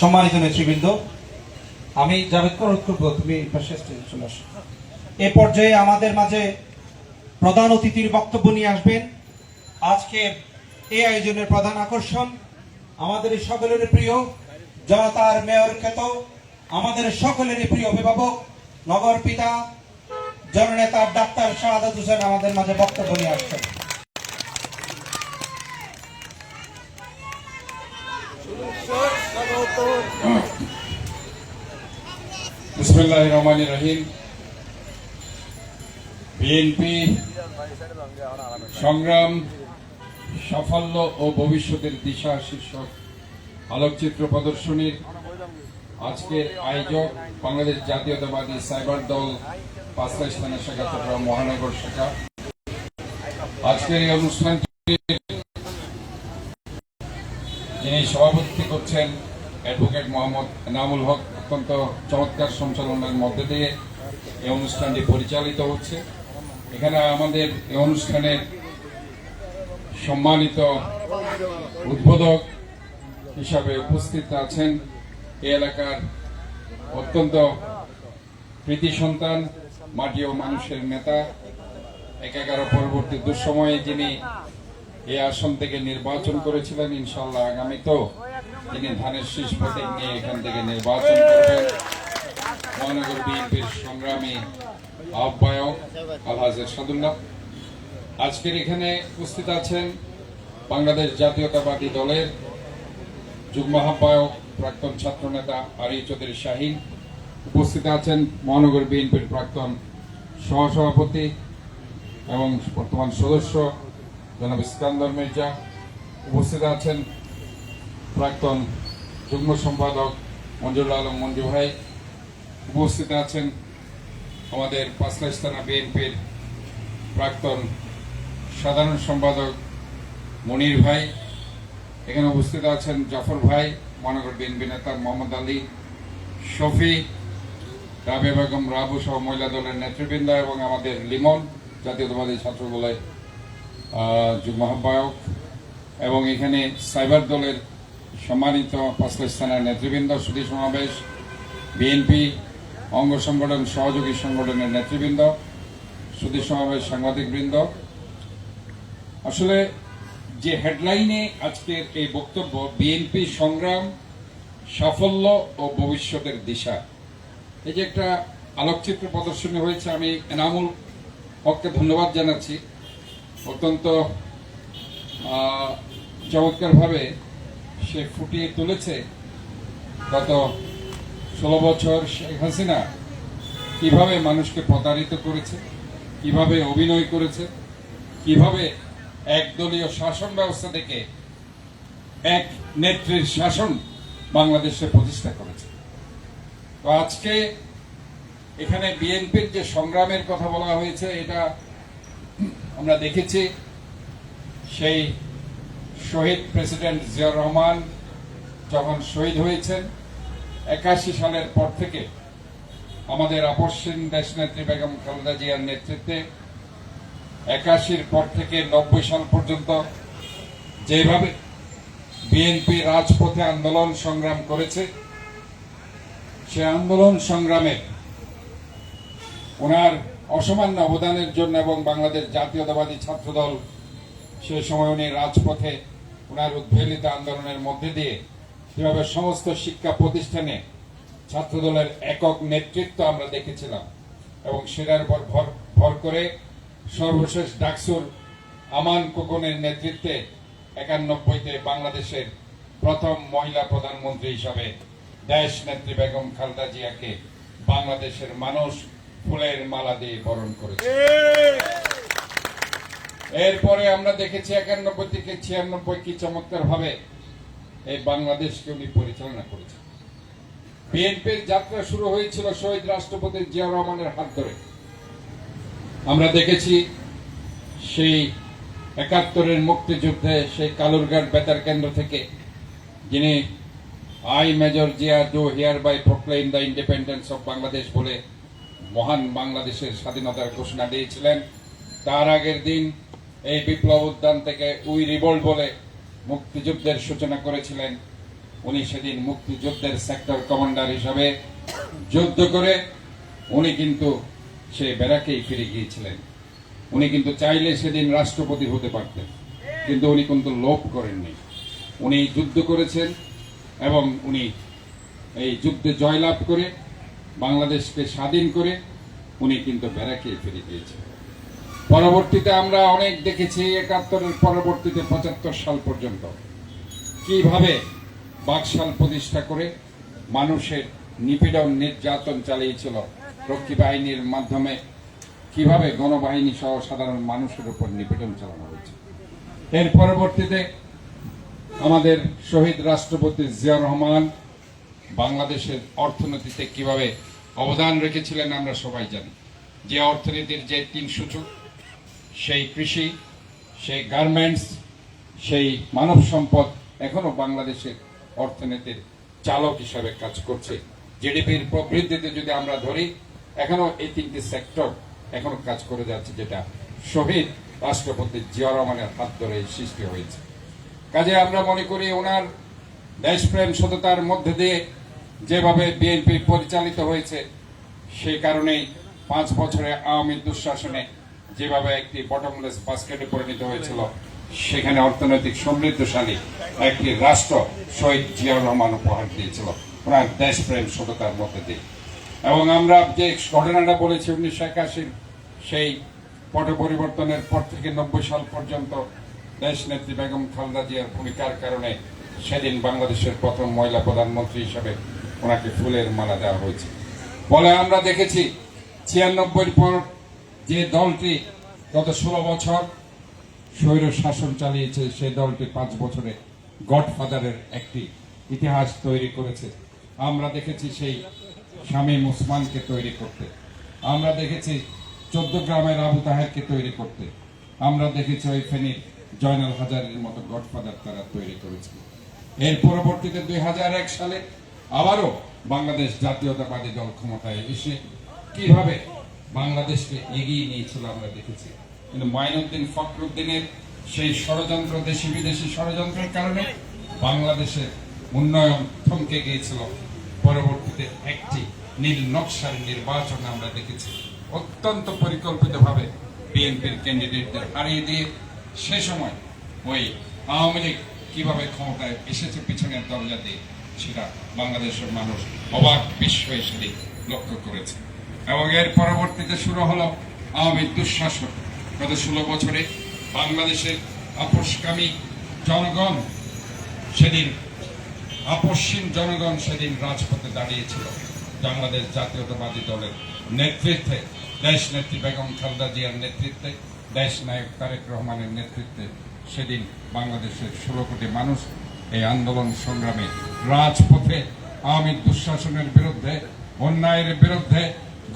সম্মানিত নেতৃবৃন্দ, আমি জাভেদ করত করব তুমি চলে এ পর্যায়ে আমাদের মাঝে প্রধান অতিথির বক্তব্য নিয়ে আসবেন। আজকে এই আয়োজনের প্রধান আকর্ষণ আমাদের সকলের প্রিয় জনতার মেয়র খ্যাত, আমাদের সকলের প্রিয় অভিভাবক, নগর পিতা, জননেতা ডাক্তার শাহাদাত হোসেন আমাদের মাঝে বক্তব্য নিয়ে আসছেন। বিসমুল্লাহ বিএনপি সংগ্রাম, সাফল্য ও ভবিষ্যতের দিশা শীর্ষক আলোকচিত্র প্রদর্শনীর আজকের আয়োজক বাংলাদেশ জাতীয়তাবাদী সাইবার দল পাঁচটা স্থানের শাখা চট্টগ্রাম মহানগর শাখা। আজকের এই অনুষ্ঠানটি যিনি সভাপতি করছেন অ্যাডভোকেট মোহাম্মদ এনামুল হক অত্যন্ত চমৎকার সঞ্চালনের মধ্যে দিয়ে এই অনুষ্ঠানটি পরিচালিত হচ্ছে। এখানে আমাদের এই অনুষ্ঠানের সম্মানিত উদ্বোধক হিসাবে উপস্থিত আছেন। এই এলাকার অত্যন্ত প্রীতি সন্তান, মাটি ও মানুষের নেতা একাগারো পরবর্তী দুঃসময়ে যিনি এই আসন থেকে নির্বাচন করেছিলেন ইনশাল্লাহ আগামী তো তিনি ধানের শীষ প্রতীক নিয়ে এখান থেকে নির্বাচন করবেন। মহানগর বিএনপির সংগ্রামী আহ্বায়ক আলহাজের সাদুল্লাহ। আজকের এখানে উপস্থিত আছেন বাংলাদেশ জাতীয়তাবাদী দলের যুগ্ম আহ্বায়ক প্রাক্তন ছাত্রনেতা আরি চৌধুরী শাহিন। উপস্থিত আছেন মহানগর বিএনপির প্রাক্তন সহসভাপতি এবং বর্তমান সদস্য জনাব ইস্কান্দর মির্জা। উপস্থিত আছেন প্রাক্তন যুগ্ম সম্পাদক মঞ্জুরুল আলম মঞ্জু ভাই উপস্থিত আছেন আমাদের পাঁচলা স্থানা বিএনপির প্রাক্তন সাধারণ সম্পাদক মনির ভাই। এখানে উপস্থিত আছেন জাফর ভাই মহানগর বিএনপি নেতা মোহাম্মদ আলী শফি রাবিয়া বেগম রাবু সহ মহিলা দলের নেতৃবৃন্দ এবং আমাদের লিমন জাতীয়তাবাদী ছাত্র দলের আহ, যুগ্ম আহ্বায়ক এবং এখানে সাইবার দলের সম্মানিত পাঁচলা স্থানের নেতৃবৃন্দ, সুধী সমাবেশ, বিএনপি, অঙ্গ সংগঠন, সহযোগী সংগঠনের নেতৃবৃন্দ, সুধী সমাবেশ সাংবাদিকবৃন্দ। আসলে যে হেডলাইনে আজকের এই বক্তব্য, বিএনপি সংগ্রাম, সাফল্য ও ভবিষ্যতের দিশা। এই যে একটা আলোকচিত্র প্রদর্শনী হয়েছে, আমি এনামুল হককে ধন্যবাদ জানাচ্ছি। অত্যন্ত চমৎকারভাবে সে ফুটিয়ে তুলেছে। গত ষোলো বছর শেখ হাসিনা কীভাবে মানুষকে প্রতারিত করেছে, কীভাবে অভিনয় করেছে, কীভাবে একদলীয় শাসন ব্যবস্থা থেকে এক নেত্রীর শাসন বাংলাদেশে প্রতিষ্ঠা করেছে। তো আজকে এখানে বিএনপির যে সংগ্রামের কথা বলা হয়েছে, এটা আমরা দেখেছি। সেই শহীদ প্রেসিডেন্ট জিয়াউর রহমান যখন শহীদ হয়েছেন, একাশি সালের পর থেকে আমাদের আপসীন দেশনেত্রী বেগম খালেদা জিয়ার নেতৃত্বে একাশির পর থেকে নব্বই সাল পর্যন্ত যেভাবে বিএনপি রাজপথে আন্দোলন সংগ্রাম করেছে, সে আন্দোলন সংগ্রামে ওনার অসামান্য অবদানের জন্য এবং বাংলাদেশ জাতীয়তাবাদী ছাত্রদল সে সময় উনি রাজপথে ওনার উদ্বেলিত আন্দোলনের মধ্যে দিয়ে যেভাবে সমস্ত শিক্ষা প্রতিষ্ঠানে ছাত্রদলের একক নেতৃত্ব আমরা দেখেছিলাম। এবং সেটার উপর ভর ভর করে সর্বশেষ ডাকসুর আমান কোকনের নেতৃত্বে একানব্বইতে বাংলাদেশের প্রথম মহিলা প্রধানমন্ত্রী হিসাবে দেশ নেত্রী বেগম খালদা জিয়াকে বাংলাদেশের মানুষ ফুলের মালা দিয়ে বরণ করেছে। এরপরে আমরা দেখেছি একানব্বই থেকে ছিয়ানব্বই কি চমৎকার ভাবে এই বাংলাদেশকে উনি পরিচালনা করেছেন। বিএনপির যাত্রা শুরু হয়েছিল শহীদ রাষ্ট্রপতি জিয়াউর রহমানের হাত ধরে। আমরা দেখেছি সেই একাত্তরের মুক্তিযুদ্ধে সেই কালুরঘাট বেতার কেন্দ্র থেকে যিনি I major Zia do hereby proclaim the independence of Bangladesh বলে মহান বাংলাদেশের স্বাধীনতার ঘোষণা দিয়েছিলেন। তার আগের দিন এই বিপ্লব উদ্যান থেকে উই রিভোল্ট বলে মুক্তিযুদ্ধের সূচনা করেছিলেন। উনি সেদিন মুক্তিযুদ্ধের সেক্টর কমান্ডার হিসাবে যুদ্ধ করে উনি কিন্তু সে ব্যারাকেই ফিরে গিয়েছিলেন। উনি কিন্তু চাইলে সেদিন রাষ্ট্রপতি হতে পারতেন, কিন্তু উনি কিন্তু লোভ করেননি। উনি যুদ্ধ করেছেন এবং উনি এই যুদ্ধে জয়লাভ করে, বাংলাদেশকে স্বাধীন করে উনি কিন্তু ব্যারাকে ফিরে গিয়েছেন পরবর্তীতে আমরা অনেক দেখেছি, একাত্তরের পরবর্তীতে পঁচাত্তর সাল পর্যন্ত। কীভাবে বাকশাল প্রতিষ্ঠা করে মানুষের নিপীড়ন, নির্যাতন চালিয়েছিল রক্ষী বাহিনীর মাধ্যমে, কীভাবে গণবাহিনী সহ সাধারণ মানুষের উপর নিপীড়ন চালানো হয়েছে। এর পরবর্তীতে আমাদের শহীদ রাষ্ট্রপতি জিয়া রহমান বাংলাদেশের অর্থনীতিতে কীভাবে অবদান রেখেছিলেন আমরা সবাই জানি। যে অর্থনীতির যে তিন সূচক সেই কৃষি, সেই গার্মেন্টস সেই মানব সম্পদ এখনও বাংলাদেশের অর্থনীতির চালক হিসাবে কাজ করছে। জিডিপির প্রবৃদ্ধিতে যদি আমরা ধরি, এখনও এই তিনটি সেক্টর এখনও কাজ করে যাচ্ছে যেটা শহীদ রাষ্ট্রপতি জিয়া রহমানের হাত ধরে সৃষ্টি হয়েছে। কাজে আমরা মনে করি ওনার দেশপ্রেম, সততার মধ্যে দিয়ে যেভাবে বিএনপি পরিচালিত হয়েছে, সেই কারণেই পাঁচ বছরে আওয়ামী দুঃশাসনে যেভাবে একটি বটমলেস বাস্কেটে পরিণত হয়েছিল, সেখানে অর্থনৈতিক সমৃদ্ধশালী একটি রাষ্ট্র শহীদ জিয়াউর রহমান উপহার দিয়েছিল। ওনার দেশপ্রেম সততার মধ্যে দিয়ে। এবং আমরা যে ঘটনাটা বলেছি উনিশশো একাশির, সেই পট পরিবর্তনের পর থেকে নব্বই সাল পর্যন্ত দেশ নেত্রী বেগম খালদা জিয়ার ভূমিকার কারণে সেদিন বাংলাদেশের প্রথম মহিলা প্রধানমন্ত্রী হিসেবে ওনাকে ফুলের মালা দেওয়া হয়েছে। ফলে আমরা দেখেছি ছিয়ানব্বই পর যে দলটি গত ষোলো বছর স্বৈর শাসন চালিয়েছে সেই দলটি পাঁচ বছরে গডফাদারের একটি ইতিহাস তৈরি করেছে। আমরা দেখেছি সেই শামীম ওসমানকে তৈরি করতে। আমরা দেখেছি চোদ্দ গ্রামের আবু তাহেরকে তৈরি করতে। আমরা দেখেছি ওই ফেনীর জয়নাল হাজারের মতো গডফাদার তারা তৈরি করেছিল এর পরবর্তীতে দুই হাজার এক সালে আবারও বাংলাদেশ জাতীয়তাবাদী দল ক্ষমতায় এসে কীভাবে বাংলাদেশকে এগিয়ে নিয়েছিল আমরা দেখেছি। কিন্তু মাইনুদ্দিন ফখরুদ্দিনের সেই ষড়যন্ত্র, দেশি বিদেশি ষড়যন্ত্রের কারণে বাংলাদেশের উন্নয়ন থমকে গিয়েছিল। পরবর্তীতে একটি নীল নকশার নির্বাচন আমরা দেখেছি। অত্যন্ত পরিকল্পিতভাবে বিএনপির ক্যান্ডিডেটদের হারিয়ে দিয়ে সে সময় ওই আওয়ামী লীগ কীভাবে ক্ষমতায় এসেছে পিছনের দরজা দিয়ে, সেটা বাংলাদেশের মানুষ অবাক বিশ্ব সেদিন লক্ষ্য করেছে। এবং এর পরবর্তীতে শুরু হলো আওয়ামী দুঃশাসন। গত ষোলো বছরে বাংলাদেশের আপোষকামী জনগণ সেদিন আপসীন জনগণ সেদিন রাজপথে দাঁড়িয়েছিল। বাংলাদেশ জাতীয়তাবাদী দলের নেতৃত্বে দেশ নেত্রী বেগম খালদা জিয়ার নেতৃত্বে, দেশ নায়ক তারেক রহমানের নেতৃত্বে সেদিন বাংলাদেশের ষোলো কোটি মানুষ এই আন্দোলন সংগ্রামে রাজপথে আওয়ামী দুঃশাসনের বিরুদ্ধে, অন্যায়ের বিরুদ্ধে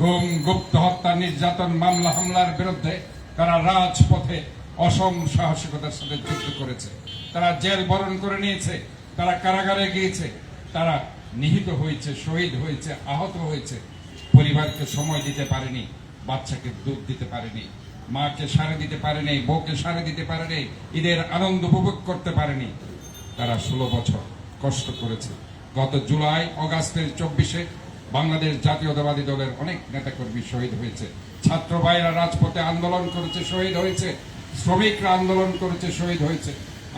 গুম গুপ্ত হত্যা, নির্যাতন, মামলা, হামলার বিরুদ্ধে তারা রাজপথে অসম সাহসিকতার সাথে যুদ্ধ করেছে। তারা জেল বরণ করে নিয়েছে, তারা কারাগারে গিয়েছে, তারা নিহিত হয়েছে, শহীদ হয়েছে, আহত হয়েছে। পরিবারকে সময় দিতে পারেনি, বাচ্চাকে দুধ দিতে পারেনি, মাকে সারে দিতে পারেনি, বউকে সারে দিতে পারেনি, ঈদের আনন্দ উপভোগ করতে পারেনি। তারা ষোলো বছর কষ্ট করেছে। গত জুলাই, অগাস্টের চব্বিশে বাংলাদেশ জাতীয়তাবাদী দলের অনেক নেতাকর্মী শহীদ হয়েছে। ছাত্র ভাইরা রাজপথে আন্দোলন করেছে, শহীদ হয়েছে। শ্রমিকরা আন্দোলন করেছে, শহীদ হয়েছে।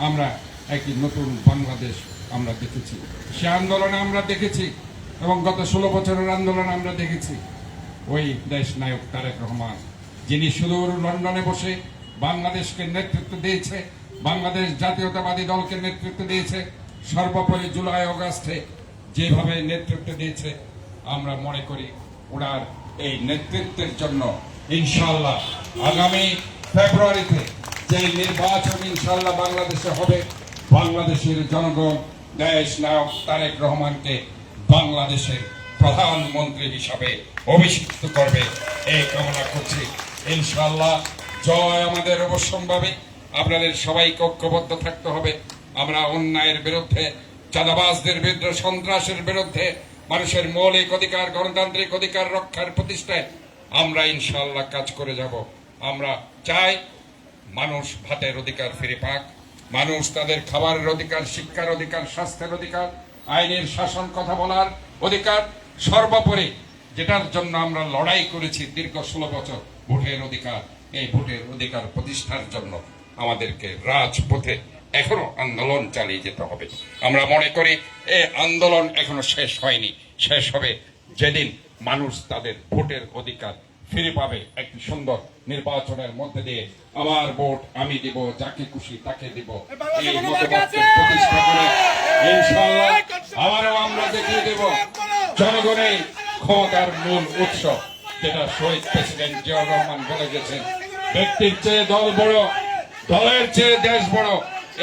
আমরা একটি নতুন বাংলাদেশ আমরা দেখেছি। সে আন্দোলনে আমরা দেখেছি এবং গত ষোলো বছরের আন্দোলন আমরা দেখেছি। ওই দেশ নায়ক তারেক রহমান, যিনি সুদূর লন্ডনে বসে বাংলাদেশকে নেতৃত্ব দিয়েছে, বাংলাদেশ জাতীয়তাবাদী দলকে নেতৃত্ব দিয়েছে। সর্বোপরি জুলাই অগাস্টে যেভাবে নেতৃত্ব দিয়েছে আমরা মনে করি ওনার এই নেতৃত্বের জন্য ইনশাল্লাহ আগামী ফেব্রুয়ারিতে যে নির্বাচন ইনশাল্লাহ বাংলাদেশে হবে, বাংলাদেশের জনগণ দেশ নায়ক তারেক রহমানকে বাংলাদেশের প্রধানমন্ত্রী হিসাবে অভিষিক্ত করবে। এই কামনা করছি। ইনশাল্লাহ জয় আমাদের অবশ্যম্ভাবী। আপনাদের সবাইকে ঐক্যবদ্ধ থাকতে হবে। আমরা অন্যায়ের বিরুদ্ধে, চাঁদাবাজদের বিরুদ্ধে, সন্ত্রাসের বিরুদ্ধে মানুষের মৌলিক অধিকার, গণতান্ত্রিক অধিকার রক্ষার প্রতিষ্ঠায় আমরা ইনশাল্লাহ কাজ করে যাব। আমরা চাই মানুষ ভাতের অধিকার ফিরে পাক। মানুষ তাদের খাবারের অধিকার, শিক্ষার অধিকার, স্বাস্থ্যের অধিকার, আইনের শাসন কথা বলার অধিকার, সর্বোপরি যেটার জন্য আমরা লড়াই করেছি দীর্ঘ ষোলো বছর ভোটের অধিকার। এই ভোটের অধিকার প্রতিষ্ঠার জন্য আমাদেরকে রাজপথে এখনও আন্দোলন চালিয়ে যেতে হবে। আমরা মনে করি এ আন্দোলন এখনও শেষ হয়নি। শেষ হবে যেদিন মানুষ তাদের ভোটের অধিকার ফিরে পাবে একটি সুন্দর নির্বাচনের মধ্যে দিয়ে। আমার ভোট আমি দিব যাকে খুশি তাকে দিব। এই মতবাদকে প্রতিষ্ঠা করে ইনশাআল্লাহ আবারও আমরা দেখিয়ে দেব জনগণের ক্ষমতার মূল উৎস যেটা শহীদ প্রেসিডেন্ট জিয়াউর রহমান বলে গেছেন। ব্যক্তির চেয়ে দল বড় দলের চেয়ে দেশ বড়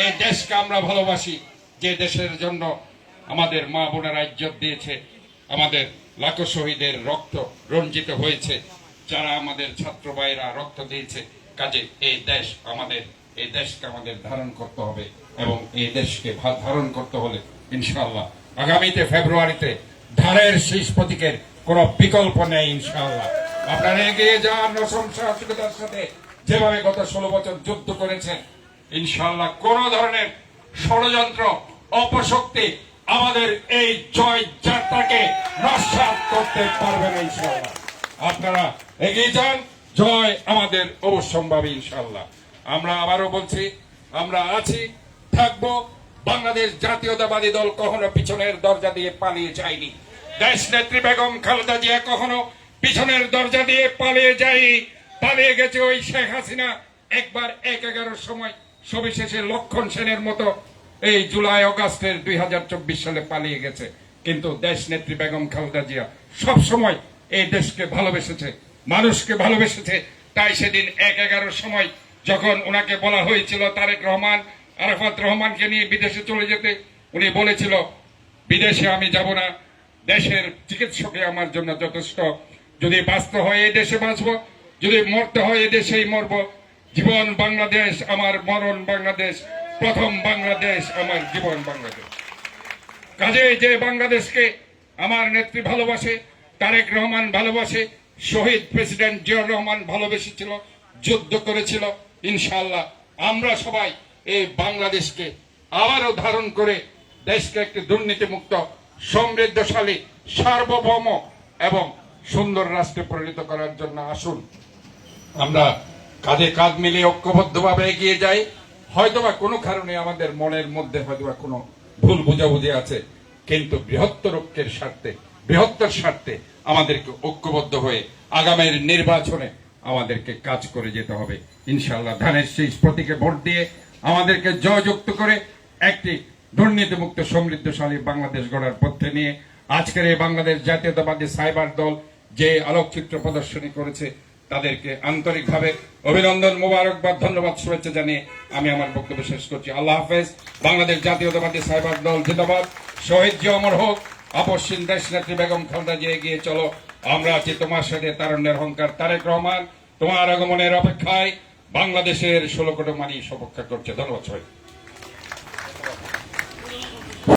এই দেশকে আমরা ভালোবাসি, যে দেশের জন্য আমাদের মা বোনেরা ইজ্জত দিয়েছে, আমাদের লাখো শহীদের রক্ত রঞ্জিত হয়েছে, যারা আমাদের ছাত্র ভাইরা রক্ত দিয়েছে। কাজে এই দেশ আমাদের এই দেশকে আমাদের ধারণ করতে হবে এবং এই দেশকে ধারণ করতে হলে ইনশাআল্লাহ আগামীতে ফেব্রুয়ারিতে ধানের শীষ প্রতীকের কোন বিকল্প নেই ইনশাআল্লাহ। আপনারা এগিয়ে যান সাথে। যেভাবে গত ষোলো বছর যুদ্ধ করেছেন ইনশাআল্লাহ কোন ধরনের ষড়যন্ত্র, অপশক্তি আমাদের এই জয় যাত্রাকে নস্বাত করতে পারবে না ইনশাআল্লাহ। আপনারা এগিয়ে যান, জয় আমাদের অবশ্যম্ভাবী ইনশাল্লাহ আমরা আবারও বলছি, আমরা আছি, থাকব। বাংলাদেশ জাতীয়তাবাদী দল কখনো পিছনের দরজা দিয়ে পালিয়ে যায়নি। দেশ নেত্রী বেগম খালেদা জিয়া কখনো পিছনের দরজা দিয়ে পালিয়ে যায়নি। পালিয়ে গেছে ওই শেখ হাসিনা, একবার এক এগারোর সময় সবিশেষে লক্ষণ সেনের মতো এই জুলাই অগাস্টের দুই হাজার চব্বিশ সালে পালিয়ে গেছে। কিন্তু দেশ নেত্রী বেগম খালেদা জিয়া সব সময় এই দেশকে ভালোবেসেছে, মানুষকে ভালোবেসেছে। তাই সেদিন এক এগারোর সময় যখন ওনাকে বলা হয়েছিল তারেক রহমান, আরাফাত রহমানকে নিয়ে বিদেশে চলে যেতে, উনি বলেছিল, বিদেশে আমি যাব না, দেশের চিকিৎসকে আমার জন্য যথেষ্ট। যদি বাঁচতে হয় এই দেশে বাঁচবো, যদি মরতে হয় এই দেশেই মরব। জীবন বাংলাদেশ, আমার মরণ বাংলাদেশ, প্রথম বাংলাদেশ, আমার জীবন বাংলাদেশ। কাজে যে বাংলাদেশকে আমার নেত্রী ভালোবাসে, তারেক রহমান ভালোবাসে, শহীদ প্রেসিডেন্ট জিয়াউর রহমান ভালোবেসেছিল, যুদ্ধ করেছিল ইনশাল্লাহ আমরা সবাই এই বাংলাদেশকে আবারও ধারণ করে দেশকে একটি দুর্নীতিমুক্ত, সমৃদ্ধশালী, সার্বভৌম এবং সুন্দর রাষ্ট্রে পরিণত করার জন্য আসুন। আমরা কাঁধে কাঁধ মিলিয়ে ঐক্যবদ্ধভাবে এগিয়ে যাই হয়তোবা কোনো কারণে আমাদের মনের মধ্যে হয়তোবা কোনো ভুল বুঝাবুঝি আছে, কিন্তু বৃহত্তর ঐক্যের স্বার্থে, বৃহত্তর স্বার্থে আমাদেরকে ঐক্যবদ্ধ হয়ে আগামীর নির্বাচনে আমাদেরকে কাজ করে যেতে হবে। ইনশাআল্লাহ ধানের শীষ প্রতীকে ভোট দিয়ে আমাদেরকে জয়যুক্ত করে একটি দুর্নীতিমুক্ত সমৃদ্ধশালী বাংলাদেশ গড়ার পথে নিয়ে আজকের এই বাংলাদেশ জাতীয়তাবাদী সাইবার দল যে আলোকচিত্র প্রদর্শনী করেছে তাদেরকে আন্তরিকভাবে অভিনন্দন মোবারকবাদ ধন্যবাদ শুভেচ্ছা জানিয়ে আমি আমার বক্তব্য শেষ করছি। আল্লাহ হাফেজ। বাংলাদেশ জাতীয়তাবাদী সাইবার দল জিন্দাবাদ। শহীদ জি অমর হোক, আপসীন দেশ নেত্রী বেগম খালদা যে এগিয়ে চলো। আমরা আছি তোমার সাথে তারণ্যের অহংকার তারেক রহমান। তোমার আগমনের অপেক্ষায় বাংলাদেশের ষোলো কোটি মানুষ অপেক্ষা করছে। ধন্যবাদ সবাই